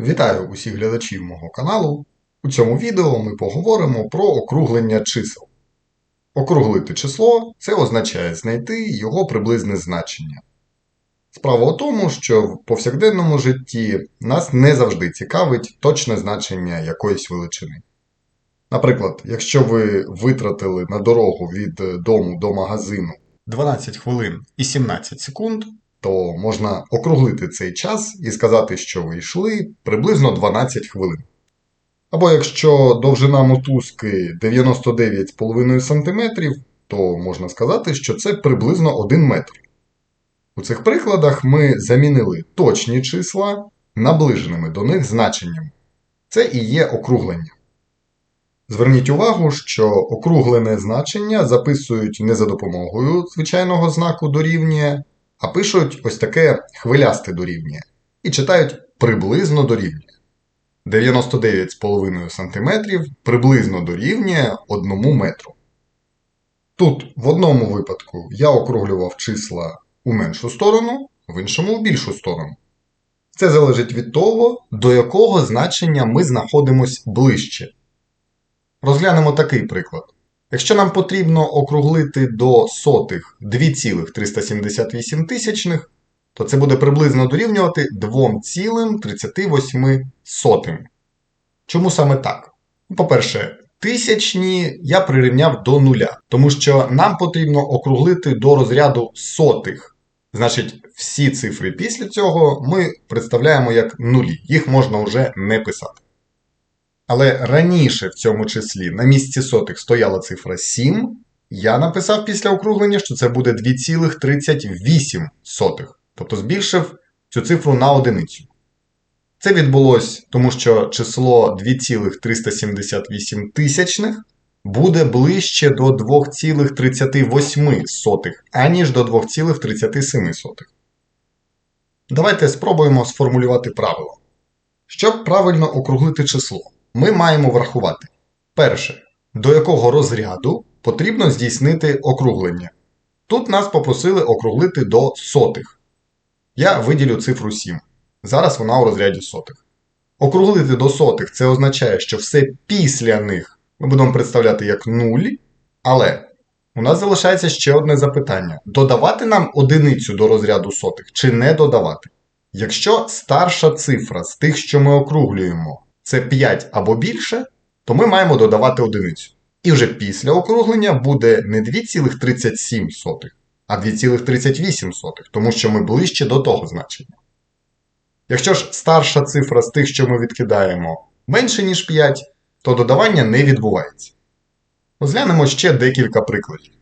Вітаю усіх глядачів мого каналу. У цьому відео ми поговоримо про округлення чисел. Округлити число це означає знайти його приблизне значення. Справа у тому, що в повсякденному житті нас не завжди цікавить точне значення якоїсь величини. Наприклад, якщо ви витратили на дорогу від дому до магазину 12 хвилин і 17 секунд, то можна округлити цей час і сказати, що ви йшли приблизно 12 хвилин. Або якщо довжина мотузки 99,5 см, то можна сказати, що це приблизно 1 метр. У цих прикладах ми замінили точні числа наближеними до них значеннями. Це і є округлення. Зверніть увагу, що округлене значення записують не за допомогою звичайного знаку дорівнює, а пишуть ось таке хвилясте дорівнює і читають приблизно дорівнює. 99,5 см приблизно дорівнює 1 метру. Тут в одному випадку я округлював числа у меншу сторону, в іншому в більшу сторону. Це залежить від того, до якого значення ми знаходимось ближче. Розглянемо такий приклад. Якщо нам потрібно округлити до сотих 2,378 тисячних, то це буде приблизно дорівнювати 2,38. Чому саме так? Ну, По-перше, тисячні я прирівняв до нуля, тому що нам потрібно округлити до розряду сотих. Значить, всі цифри після цього ми представляємо як нулі, їх можна вже не писати. Але раніше в цьому числі на місці сотих стояла цифра 7, я написав після округлення, що це буде 2,38, тобто збільшив цю цифру на одиницю. Це відбулось тому, що число 2,378 тисячних буде ближче до 2,38, аніж до 2,37. Давайте спробуємо сформулювати правило. Щоб правильно округлити число, ми маємо врахувати. Перше, до якого розряду потрібно здійснити округлення. Тут нас попросили округлити до сотих. Я виділю цифру 7. Зараз вона у розряді сотих. Округлити до сотих це означає, що все після них ми будемо представляти як нулі, але у нас залишається ще одне запитання: додавати нам одиницю до розряду сотих чи не додавати? Якщо старша цифра з тих, що ми округлюємо, це 5 або більше, то ми маємо додавати одиницю. І вже після округлення буде не 2,37, а 2,38, тому що ми ближче до того значення. Якщо ж старша цифра з тих, що ми відкидаємо, менше, ніж 5, то додавання не відбувається. Розглянемо ще декілька прикладів.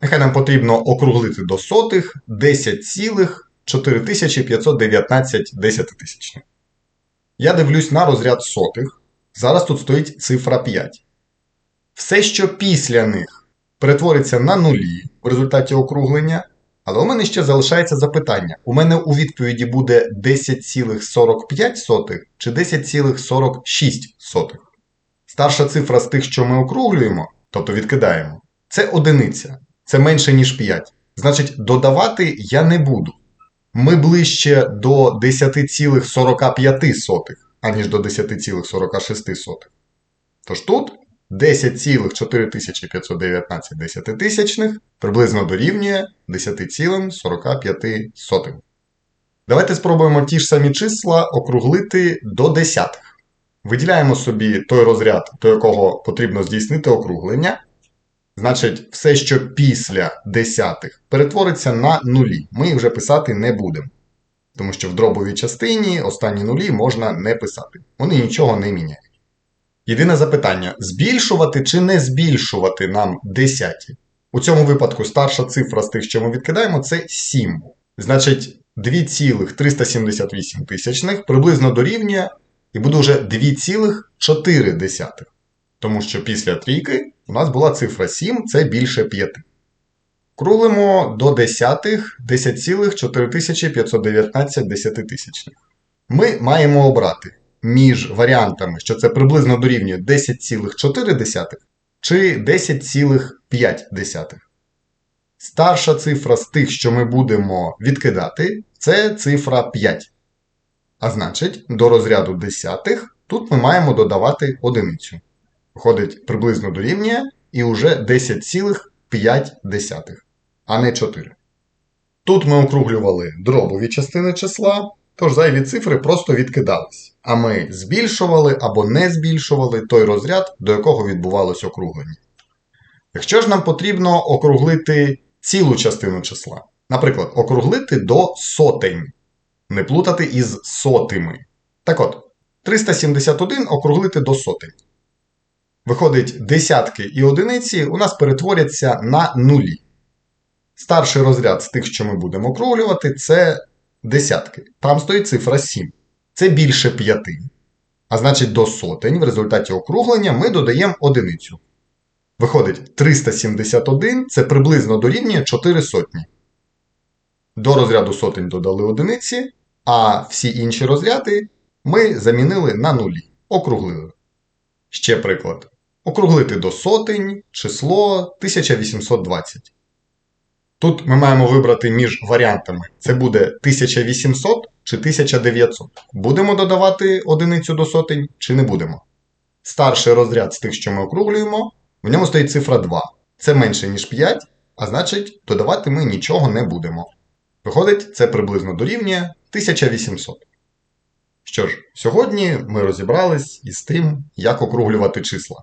Нехай нам потрібно округлити до сотих 10,4519 десятитисячних. Я дивлюсь на розряд сотих. Зараз тут стоїть цифра 5. Все, що після них перетвориться на нулі в результаті округлення. Але у мене ще залишається запитання. У мене у відповіді буде 10,45 чи 10,46. Старша цифра з тих, що ми округлюємо, тобто відкидаємо, це одиниця. Це менше, ніж 5. Значить, додавати я не буду. Ми ближче до 10,45, аніж до 10,46. Тож тут 10,4519 десятитисячних приблизно дорівнює 10,45. Давайте спробуємо ті ж самі числа округлити до десятих. Виділяємо собі той розряд, до якого потрібно здійснити округлення. Значить, все, що після десятих, перетвориться на нулі. Ми їх вже писати не будемо. Тому що в дробовій частині останні нулі можна не писати. Вони нічого не міняють. Єдине запитання: збільшувати чи не збільшувати нам десяті? У цьому випадку старша цифра з тих, що ми відкидаємо, це 7. Значить, 2,378 тисячних приблизно дорівнює і буде вже 2,4. Тому що після трійки у нас була цифра 7, це більше 5. Круглимо до десятих 10,4519 десятитисячних. Ми маємо обрати між варіантами, що це приблизно дорівнює 10,4 чи 10,5. Старша цифра з тих, що ми будемо відкидати, це цифра 5. А значить, до розряду десятих тут ми маємо додавати одиницю. Виходить, приблизно дорівнює і уже 10,5, а не 4. Тут ми округлювали дробові частини числа, тож зайві цифри просто відкидались, а ми збільшували або не збільшували той розряд, до якого відбувалось округлення. Якщо ж нам потрібно округлити цілу частину числа, наприклад, округлити до сотень, не плутати із сотими. Так от, 371 округлити до сотень. Виходить, десятки і одиниці у нас перетворяться на нулі. Старший розряд з тих, що ми будемо округлювати, це десятки. Там стоїть цифра 7. Це більше 5. А значить, до сотень в результаті округлення ми додаємо одиницю. Виходить, 371 це приблизно дорівнює 4 сотні. До розряду сотень додали одиниці, а всі інші розряди ми замінили на нулі. Округлили. Ще приклад. Округлити до сотень число 1820. Тут ми маємо вибрати між варіантами. Це буде 1800 чи 1900. Будемо додавати одиницю до сотень чи не будемо. Старший розряд з тих, що ми округлюємо, в ньому стоїть цифра 2. Це менше, ніж 5, а значить, додавати ми нічого не будемо. Виходить, це приблизно дорівнює 1800. Що ж, сьогодні ми розібрались із тим, як округлювати числа.